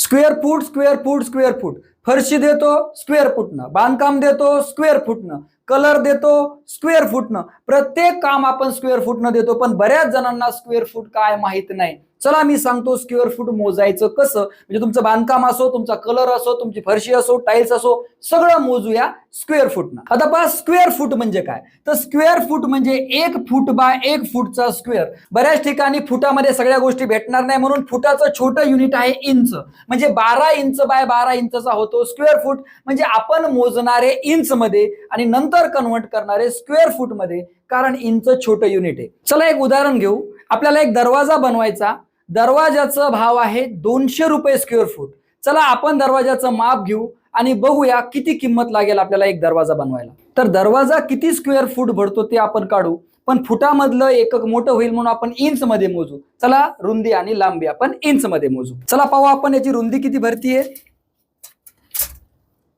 Square foot square foot square foot. फरशी देतो square फूटनं. बांधकाम देतो स्क्वेअर फूटनं. कलर देतो स्क्वेअर फूटनं. प्रत्येक काम आपण स्क्वेअर फूटनं देतो पण बऱ्याच जणांना स्क्वेअर फूट काय माहीत नाही. चला मी सांगतो स्क्वेअर फूट मोजायचं कसं? म्हणजे तुमचं बांधकाम असो तुमचा कलर असो तुमची फरशी असो टाईल्स असो सगळं मोजूया स्क्वेअर फूटनं आता पहा स्क्वेअर फूट म्हणजे काय? तर स्क्वेअर फूट म्हणजे एक फूट बाय एक फूटचा स्क्वेअर बऱ्याच ठिकाणी फुटामध्ये सगळ्या गोष्टी भेटणार नाही म्हणून फुटाचं छोटं युनिट आहे इंच म्हणजे बारा इंच बाय बारा इंचचा होतो स्क्वेअर फूट म्हणजे आपण मोजणारे इंच मध्ये आणि नंतर कन्वर्ट करणारे स्क्वेअर फूटमध्ये कारण इंच छोटं युनिट आहे. चला एक उदाहरण घेऊ. आपल्याला एक दरवाजा बनवायचा. दरवाजाचं भाव आहे दोनशे रुपये स्क्वेअर फूट चला आपण दरवाजाचं माप घेऊ आणि बघूया किती किंमत लागेल आपल्याला एक दरवाजा बनवायला. तर दरवाजा किती स्क्वेअर फूट भरतो ते आपण काढू. पण फुटामधलं एकक मोठं होईल म्हणून आपण इंच मध्ये मोजू. चला रुंदी आणि लांबी आपण इंच मध्ये मोजू. चला पाहू आपण याची रुंदी किती भरतीये.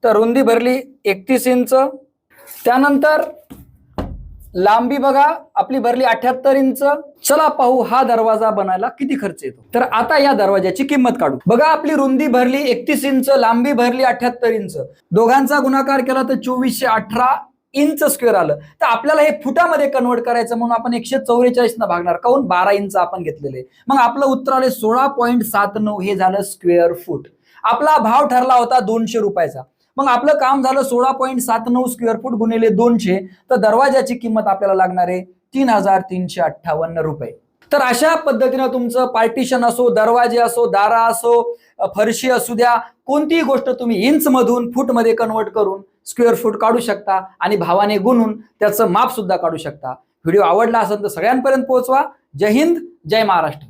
तर रुंदी भरली एकतीस इंच त्यानंतर लांबी बघा आपली भरली अठ्याहत्तर इंच. चला पाहू हा दरवाजा बनायला किती खर्च येतो. तर आता या दरवाजाची किंमत काढू. बघा आपली रुंदी भरली एकतीस इंच लांबी भरली अठ्याहत्तर इंच. दोघांचा गुणाकार केला तर चोवीसशे अठरा इंच स्क्वेअर आलं. तर आपल्याला हे फुटामध्ये कन्वर्ट करायचं म्हणून आपण एकशे चौवेचाळीस न भागणार काहून हो? बारा इंच आपण घेतलेले. मग आपलं उत्तर आले सोळा पॉईंट सात नऊ. हे झालं स्क्वेअर फूट. आपला भाव ठरला होता दोनशे रुपयाचा. मग आपलं काम झालं सोळा पॉईंट सात नऊ स्क्वेअर फूट गुणिले दोनशे. तर दरवाजाची किंमत आपल्याला लागणार आहे तीन हजार तीनशे अठ्ठावन्न रुपये. तर अशा पद्धतीनं तुमचं पार्टिशन असो दरवाजे असो दारा असो फरशी असू द्या कोणतीही गोष्ट तुम्ही इंच मधून फूटमध्ये कन्वर्ट करून स्क्वेअर फूट काढू शकता आणि भावाने गुणून त्याचं माप सुद्धा काढू शकता. व्हिडिओ आवडला असेल तर सगळ्यांपर्यंत पोहोचवा. जय हिंद जय महाराष्ट्र.